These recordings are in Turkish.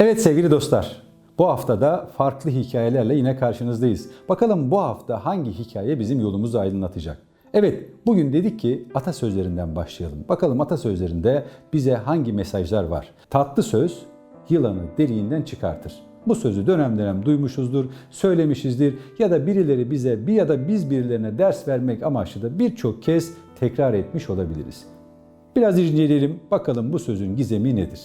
Evet sevgili dostlar, bu hafta da farklı hikayelerle yine karşınızdayız. Bakalım bu hafta hangi hikaye bizim yolumuzu aydınlatacak? Evet, bugün dedik ki atasözlerinden başlayalım. Bakalım atasözlerinde bize hangi mesajlar var? Tatlı söz yılanı deliğinden çıkartır. Bu sözü dönem dönem duymuşuzdur, söylemişizdir ya da birileri bize bir ya da biz birilerine ders vermek amaçlı da birçok kez tekrar etmiş olabiliriz. Biraz inceleyelim bakalım bu sözün gizemi nedir?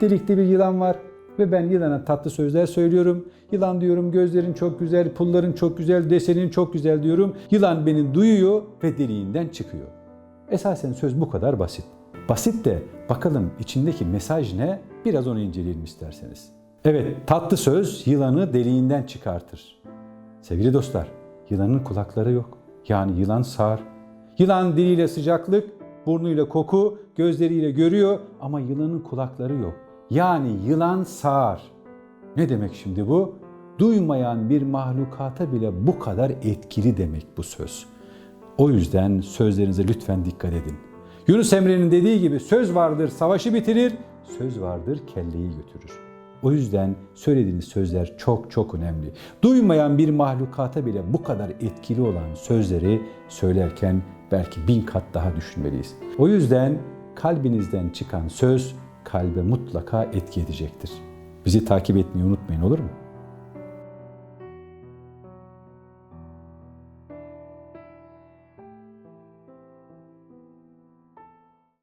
Delikte bir yılan var ve ben yılana tatlı sözler söylüyorum. Yılan diyorum gözlerin çok güzel, pulların çok güzel, desenin çok güzel diyorum. Yılan beni duyuyor ve deliğinden çıkıyor. Esasen söz bu kadar basit. Basit de bakalım içindeki mesaj ne? Biraz onu inceleyelim isterseniz. Evet, tatlı söz yılanı deliğinden çıkartır. Sevgili dostlar, yılanın kulakları yok. Yani yılan sağır. Yılan diliyle sıcaklık, burnuyla koku, gözleriyle görüyor ama yılanın kulakları yok. Yani yılan sağır. Ne demek şimdi bu? Duymayan bir mahlukata bile bu kadar etkili demek bu söz. O yüzden sözlerinize lütfen dikkat edin. Yunus Emre'nin dediği gibi söz vardır savaşı bitirir, söz vardır kelleyi götürür. O yüzden söylediğiniz sözler çok çok önemli. Duymayan bir mahlukata bile bu kadar etkili olan sözleri söylerken belki bin kat daha düşünmeliyiz. O yüzden kalbinizden çıkan söz kalbe mutlaka etki edecektir. Bizi takip etmeyi unutmayın olur mu?